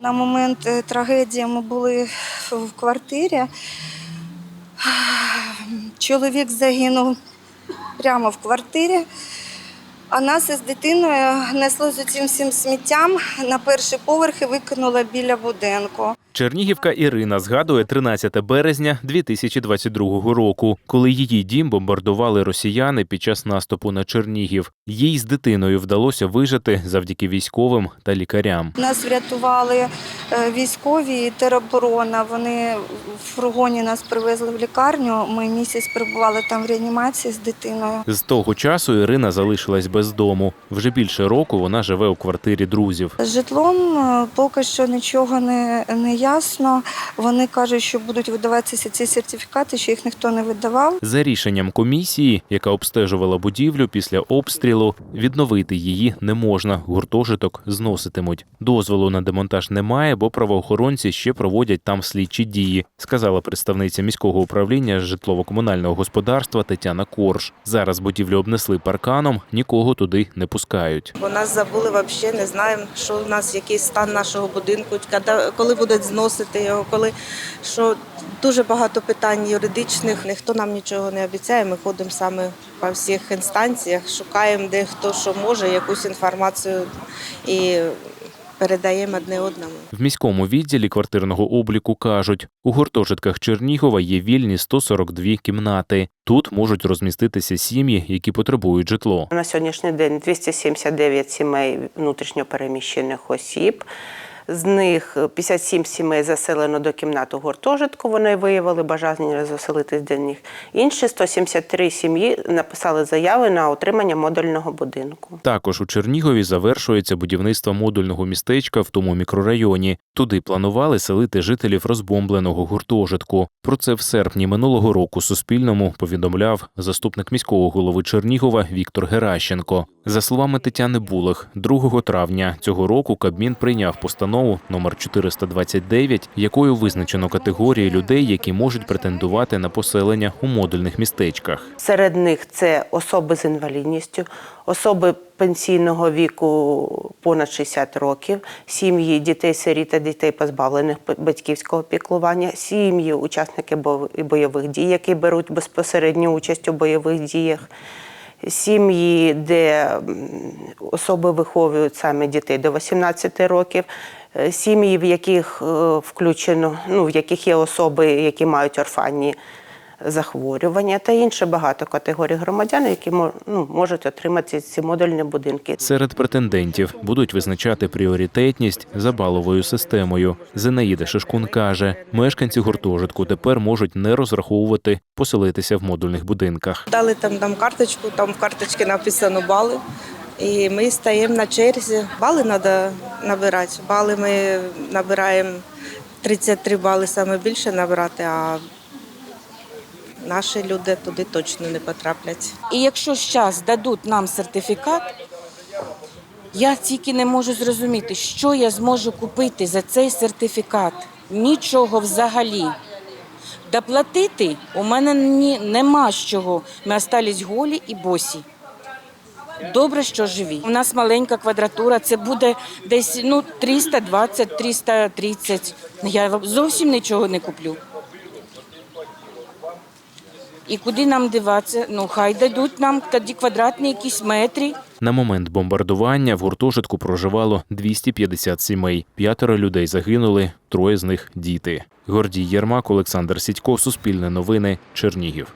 На момент е, трагедії ми були в квартирі. Чоловік загинув прямо в квартирі, а нас із дитиною несло з цим всім сміттям на перший поверх і викинуло біля будинку. Чернігівка Ірина згадує 13 березня 2022 року, коли її дім бомбардували росіяни під час наступу на Чернігів. Їй з дитиною вдалося вижити завдяки військовим та лікарям. Нас врятували е, військові і тероборона. Вони в фургоні нас привезли в лікарню. Ми місяць перебували там в реанімації з дитиною. З того часу Ірина залишилась без дому. Вже більше року вона живе у квартирі друзів. З житлом е, поки що нічого не, не ясно. Вони кажуть, що будуть видаватися ці сертифікати, що їх ніхто не видавав. За рішенням комісії, яка обстежувала будівлю після обстрілу, відновити її не можна. Гуртожиток зноситимуть. Дозволу на демонтаж немає, бо правоохоронці ще проводять там слідчі дії, сказала представниця міського управління житлово-комунального господарства Тетяна Корж. Зараз будівлю обнесли парканом, нікого туди не пускають. Бо нас забули взагалі, не знаємо, що у нас який стан нашого будинку, коли, коли будуть зносити його, коли що дуже багато питань юридичних. Ніхто нам нічого не обіцяє. Ми ходимо саме по всіх інстанціях, шукаємо де хто що може, якусь інформацію і передаємо одне одному. В міському відділі квартирного обліку кажуть, у гуртожитках Чернігова є вільні 142 кімнати. Тут можуть розміститися сім'ї, які потребують житло. На сьогоднішній день 279 сімей внутрішньопереміщених осіб. З них 57 сімей заселено до кімнати гуртожитку. Вони виявили бажання заселитись до них. Інші 173 сім'ї написали заяви на отримання модульного будинку. Також у Чернігові завершується будівництво модульного містечка в тому мікрорайоні. Туди планували селити жителів розбомбленого гуртожитку. Про це в серпні минулого року Суспільному повідомляв заступник міського голови Чернігова Віктор Геращенко. За словами Тетяни Булах, 2 травня цього року Кабмін прийняв постанову номер 429, якою визначено категорії людей, які можуть претендувати на поселення у модульних містечках. Серед них це особи з інвалідністю, особи пенсійного віку понад 60 років, сім'ї дітей-сиріт та дітей, позбавлених батьківського піклування, сім'ї учасники бо- бойових дій, які беруть безпосередню участь у бойових діях. Сім'ї, де особи виховують саме дітей до 18 років, е, сім'ї, в яких е, включено, ну, в яких є особи, які мають орфанні захворювання та інше багато категорій громадян, які ну, можуть отримати ці модульні будинки. Серед претендентів будуть визначати пріоритетність за баловою системою. Зинаїда Шишкун каже, мешканці гуртожитку тепер можуть не розраховувати поселитися в модульних будинках. Дали там нам карточку, там в карточці написано бали. І ми стаємо на черзі. Бали треба набирати. Бали ми набираємо 33 бали саме більше набрати, а наші люди туди точно не потраплять. І якщо зараз дадуть нам сертифікат, я тільки не можу зрозуміти, що я зможу купити за цей сертифікат. Нічого взагалі. Доплатити у мене нема з чого. Ми остались голі і босі. Добре, що живі. У нас маленька квадратура, це буде десь ну, 320-330. Я зовсім нічого не куплю. І куди нам диватися? Ну, хай дадуть нам тоді квадратні якісь метри. На момент бомбардування в гуртожитку проживало 250 сімей. П'ятеро людей загинули, троє з них діти. Гордій Єрмак, Олександр Сідько, Суспільне новини, Чернігів.